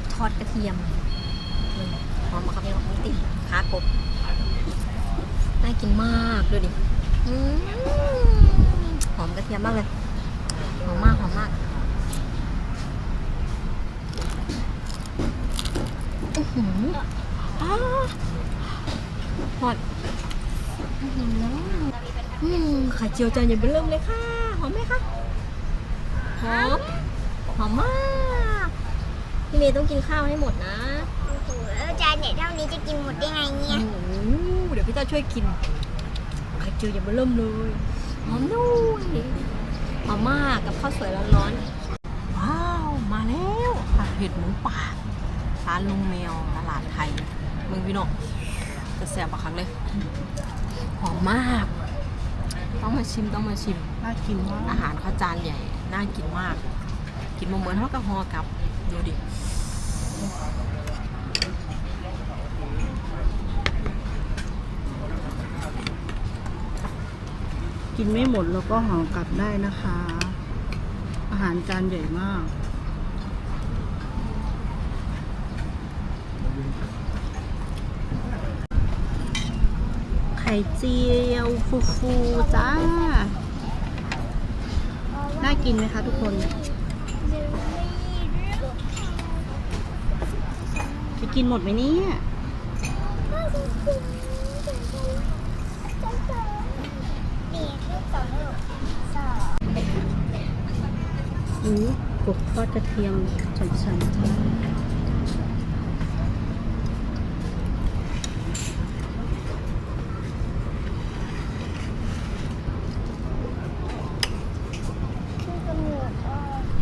บทอดกระเทียมหอมมากครับพี่น้องนี่ติดขากบน่ากินมากดูดิหอมกระเทียมมากเลยหอมมากหอมมากอื้อหืออ้าหอดอื้อหืออืมไข่เจียวจานใหญ่เบิ่มเริ่มเลยค่ะ หอมไหมคะ หอม หอมมาก พี่เมย์ต้องกินข้าวให้หมดนะโอ้โหแล้วจานใหญ่เท่านี้จะกินหมดได้ไงเนี่ยโอ้โหเดี๋ยวพี่ต้าช่วยกินไข่เจียวอย่ามาเริ่มเลยหอมด้วยหอมมากกับข้าวสวยร้อนๆว้าวมาแล้วผัดเผ็ดหมูป่าร้านลุงแมวตลาดไทยเมืองพี่น้องจะแซ่บปะครั้งเลยหอมมาก ต้องมาชิมต้องมาชิมน่ากินมากอาหารเขาจานใหญ่น่ากินมาก กินมาเหมือนเท่ากับฮอกับ ดูดิกินไม่หมดแล้วก็ห่อกลับได้นะคะ อาหารจานใหญ่มาก ไข่เจียวฟูฟูๆจ้า น่ากินไหมคะทุกคน จะกินหมดไหมเนี่ยอือกบทอดกระเทียมฉ่ำๆจ้า